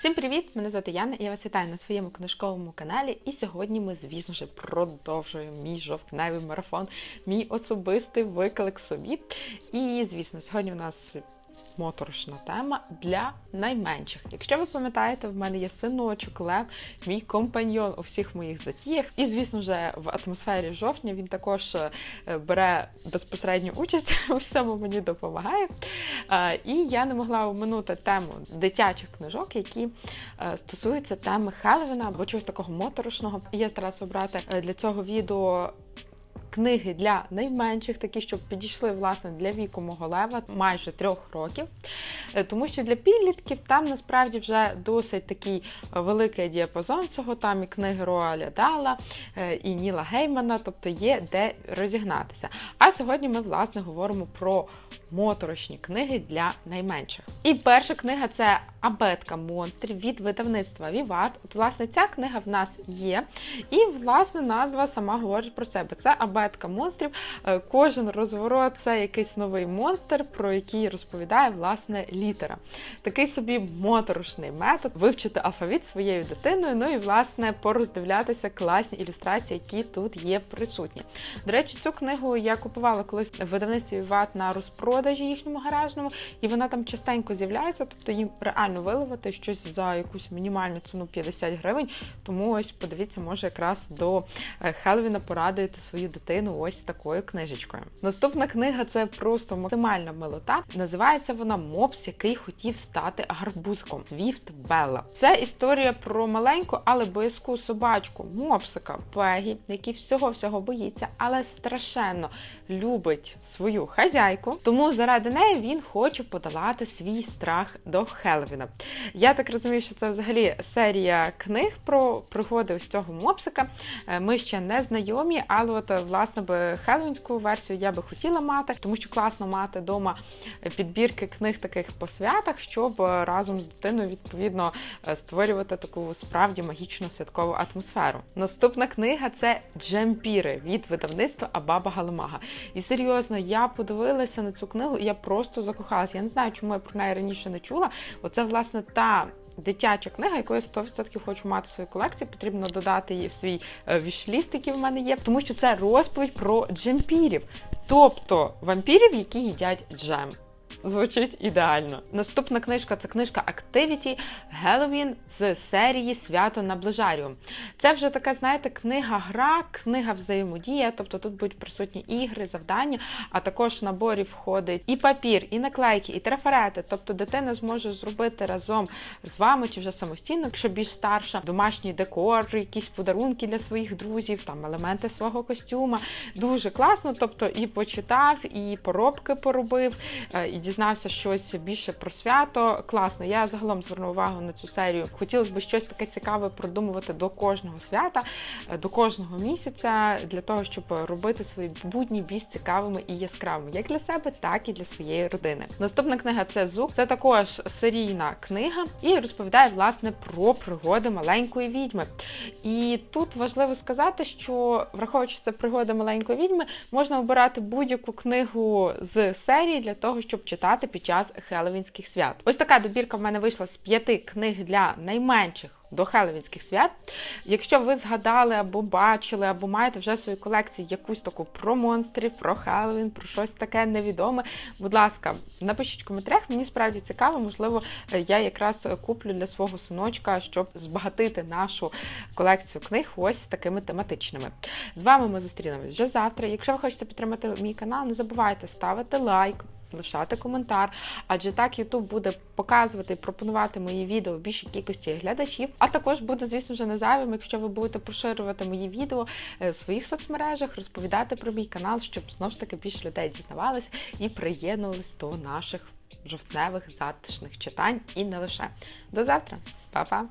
Всім привіт! Мене звати Яна, і я вас вітаю на своєму книжковому каналі. І сьогодні ми, звісно ж, продовжуємо мій жовтневий марафон, мій особистий виклик собі. І, звісно, сьогодні у нас моторошна тема для найменших. Якщо ви пам'ятаєте, в мене є синочок Лев, мій компаньйон у всіх моїх затіях. І, звісно ж, в атмосфері жовтня він також е, бере безпосередню участь у всьому мені допомагає. Е, І я не могла оминути тему дитячих книжок, які е, стосуються теми Хеллоуіна або чогось такого моторошного. Я старалася обрати для цього відео. Книги для найменших, такі, щоб підійшли власне для віку мого лева майже трьох років. Е, Тому що для підлітків там насправді вже досить такий е, великий діапазон цього. Там і книги Роаля Дала, е, і Ніла Геймана, тобто є де розігнатися. А сьогодні ми власне говоримо про моторошні книги для найменших. І перша книга це Абетка монстрів від видавництва Віват. От, власне, ця книга в нас є. І, власне, назва сама говорить про себе. Це абетка монстрів. Е, Кожен розворот це якийсь новий монстр, про який розповідає власне літера. Такий собі моторошний метод вивчити алфавіт своєю дитиною. Ну і власне пороздивлятися класні ілюстрації, які тут є присутні. До речі, цю книгу я купувала колись в видавництві Віват на розпродажі їхньому гаражному, і вона там частенько з'являється, тобто їм реально виливати щось за якусь мінімальну ціну 50 гривень. Тому ось подивіться, може якраз до е, Хеллоуіна порадуєте свою дитину ось такою книжечкою. Наступна книга це просто максимальна милота. Називається вона Мопс, який хотів стати гарбузком. Свіфт Белла. Це історія про маленьку, але боязку собачку мопсика Пегі, який всього всього боїться, але страшенно любить свою хазяйку. Тому заради неї він хоче подолати свій страх до Хеллоуіна. Я так розумію, що це взагалі серія книг про пригоди ось цього мопсика. Е, Ми ще не знайомі, але от е, власне би хеллоуінську версію я би хотіла мати, тому що класно мати вдома підбірки книг таких по святах, щоб е, разом з дитиною відповідно е, створювати таку справді магічну святкову атмосферу. Наступна книга це Джемпіри від видавництва Абаба Галамага. І серйозно, я подивилася на цю книгу, і я просто закохалася. Я не знаю, чому я про неї раніше не чула. Оце власне та. Дитяча книга, яку я 100% хочу мати в своїй колекції, потрібно додати її в свій е, вішліст, який в мене є, тому що це розповідь про джемпірів, тобто вампірів, які їдять джем. Звучить ідеально. Наступна книжка це книжка Activity Halloween з серії Свято на Ближаріум. Це вже така, знаєте, книга-гра, книга взаємодія, тобто тут будуть присутні ігри, завдання, а також в наборі входить і папір, і наклейки, і трафарети. Тобто дитина зможе зробити разом з вами чи вже самостійно, якщо більш старша, домашній декор, якісь подарунки для своїх друзів, там елементи свого костюма. Дуже класно. Тобто і почитав, і поробки поробив, е, і дізнався щось більше про свято. Класно. Я загалом зверну увагу на цю серію. Хотілося б щось таке цікаве продумувати до кожного свята, е, до кожного місяця, для того, щоб робити свої будні більш цікавими і яскравими, як для себе, так і для своєї родини. Наступна книга це Зук. Це також серійна книга і розповідає власне про пригоди маленької відьми. І тут важливо сказати, що враховуючи це пригоди маленької відьми, можна обирати будь-яку книгу з серії для того, щоб читати під час хеллоуінських свят. Ось така добірка в мене вийшла з п'яти книг для найменших. До хеллоуінських свят. Якщо ви згадали або бачили, або маєте вже в своїй колекції якусь таку про монстрів, про Хеллоуін, про щось таке невідоме, будь ласка, напишіть в коментарях, мені справді цікаво, можливо, я якраз куплю для свого синочка, щоб збагатити нашу колекцію книг ось такими тематичними. З вами ми зустрінемось вже завтра. Якщо ви хочете підтримати мій канал, не забувайте ставити лайк лишати коментар, адже так YouTube буде показувати і пропонувати мої відео в більшій кількості глядачів. А також буде, звісно ж, не зайвим, якщо ви будете поширювати мої відео е, в своїх соцмережах, розповідати про мій канал, щоб знову ж таки більше людей дізнавалися і приєднувались до наших жовтневих затишних читань і не лише. До завтра, Па-па!